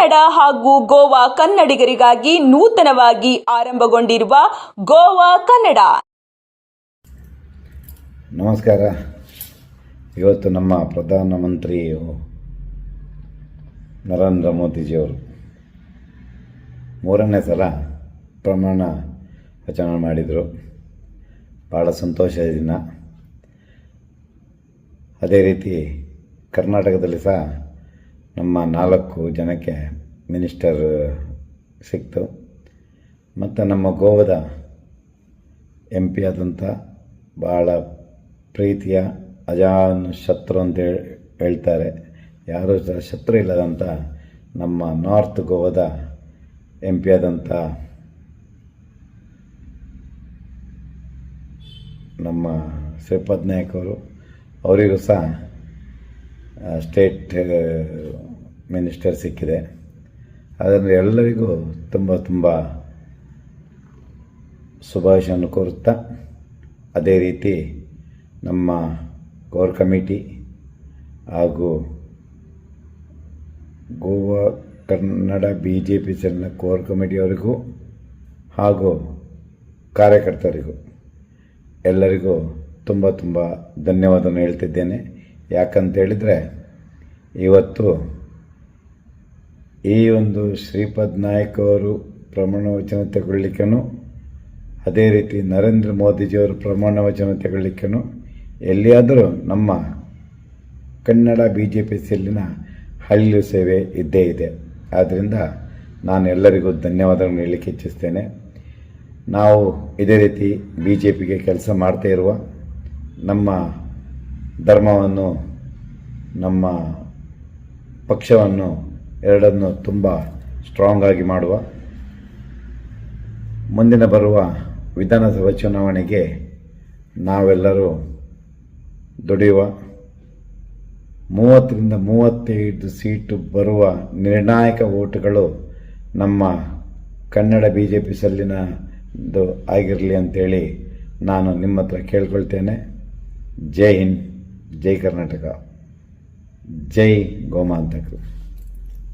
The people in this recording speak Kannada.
ಕನ್ನಡ ಹಾಗೂ ಗೋವಾ ಕನ್ನಡಿಗರಿಗಾಗಿ ನೂತನವಾಗಿ ಆರಂಭಗೊಂಡಿರುವ ಗೋವಾ ಕನ್ನಡ. ನಮಸ್ಕಾರ. ಇವತ್ತು ನಮ್ಮ ಪ್ರಧಾನಮಂತ್ರಿ ನರೇಂದ್ರ ಮೋದಿಜಿಯವರು ಮೂರನೇ ಸಲ ಪ್ರಮಾಣ ವಚನ ಮಾಡಿದರು. ಭಾಳ ಸಂತೋಷದ ದಿನ ಅದೇ ರೀತಿ ಕರ್ನಾಟಕದಲ್ಲಿ ಸಹ ನಮ್ಮ ನಾಲ್ಕು ಜನಕ್ಕೆ ಮಿನಿಸ್ಟರ್ ಸಿಕ್ತು. ಮತ್ತು ನಮ್ಮ ಗೋವಾದ ಎಂ ಪಿ ಆದಂಥ ಭಾಳ ಪ್ರೀತಿಯ ಅಜಾನ್ ಶತ್ರು ಅಂತ ಹೇಳ್- ಹೇಳ್ತಾರೆ. ಯಾರೂ ಶತ್ರು ಇಲ್ಲದಂಥ ನಮ್ಮ ನಾರ್ತ್ ಗೋವಾದ ಎಂ ಪಿ ಆದಂಥ ನಮ್ಮ ಶ್ರೀಪದ್ ನಾಯಕ್ ಅವರು, ಅವರಿಗೂ ಸಹ ಸ್ಟೇಟ್ ಮಿನಿಸ್ಟರ್ ಸಿಕ್ಕಿದೆ. ಅದನ್ನು ಎಲ್ಲರಿಗೂ ತುಂಬ ತುಂಬ ಶುಭಾಶಯನ್ನು ಕೋರುತ್ತಾ, ಅದೇ ರೀತಿ ನಮ್ಮ ಕೋರ್ ಕಮಿಟಿ ಹಾಗೂ Goa, Kannada B J P ಸೆಲ್ನ core ಕಮಿಟಿಯವರಿಗೂ ಹಾಗೂ ಕಾರ್ಯಕರ್ತರಿಗೂ ಎಲ್ಲರಿಗೂ ತುಂಬ ತುಂಬ ಧನ್ಯವಾದವನ್ನು ಹೇಳ್ತಿದ್ದೇನೆ. ಯಾಕಂತ ಹೇಳಿದರೆ, ಇವತ್ತು ಈ ಒಂದು ಶ್ರೀಪದ್ ನಾಯಕ್ ಅವರು ಪ್ರಮಾಣ ವಚನ ತಗೊಳ್ಳಿಕ್ಕೂ ಅದೇ ರೀತಿ ನರೇಂದ್ರ ಮೋದಿಜಿಯವರು ಪ್ರಮಾಣ ವಚನ ತಗೊಳ್ಳಿಕ್ಕೂ ಎಲ್ಲಿಯಾದರೂ ನಮ್ಮ ಕನ್ನಡ ಬಿ ಜೆ ಪಿ ಹಳ್ಳಿ ಸೇವೆ ಇದ್ದೇ ಇದೆ. ಆದ್ದರಿಂದ ನಾನು ಎಲ್ಲರಿಗೂ ಧನ್ಯವಾದಗಳನ್ನು ಹೇಳಲಿಕ್ಕೆ ಇಚ್ಛಿಸ್ತೇನೆ. ನಾವು ಇದೇ ರೀತಿ ಬಿ ಜೆ ಪಿಗೆ ಕೆಲಸ ಮಾಡ್ತಾ ಇರುವ ನಮ್ಮ ಧರ್ಮವನ್ನು, ನಮ್ಮ ಪಕ್ಷವನ್ನು ಎರಡನ್ನು ತುಂಬ ಸ್ಟ್ರಾಂಗ್ ಆಗಿ ಮಾಡುವ. ಮುಂದಿನ ಬರುವ ವಿಧಾನಸಭಾ ಚುನಾವಣೆಗೆ ನಾವೆಲ್ಲರೂ ದುಡಿಯುವ ಮೂವತ್ತರಿಂದ ಮೂವತ್ತೈದು ಸೀಟು ಬರುವ ನಿರ್ಣಾಯಕ ಓಟುಗಳು ನಮ್ಮ ಕನ್ನಡ ಬಿ ಜೆ ಪಿ ಸಲ್ಲಿನದು ಆಗಿರಲಿ ಅಂತೇಳಿ ನಾನು ನಿಮ್ಮ ಹತ್ರ ಕೇಳ್ಕೊಳ್ತೇನೆ. ಜೈ ಹಿಂದ್, ಜೈ ಕರ್ನಾಟಕ, ಜೈ ಗೋಮಾಂತಕರು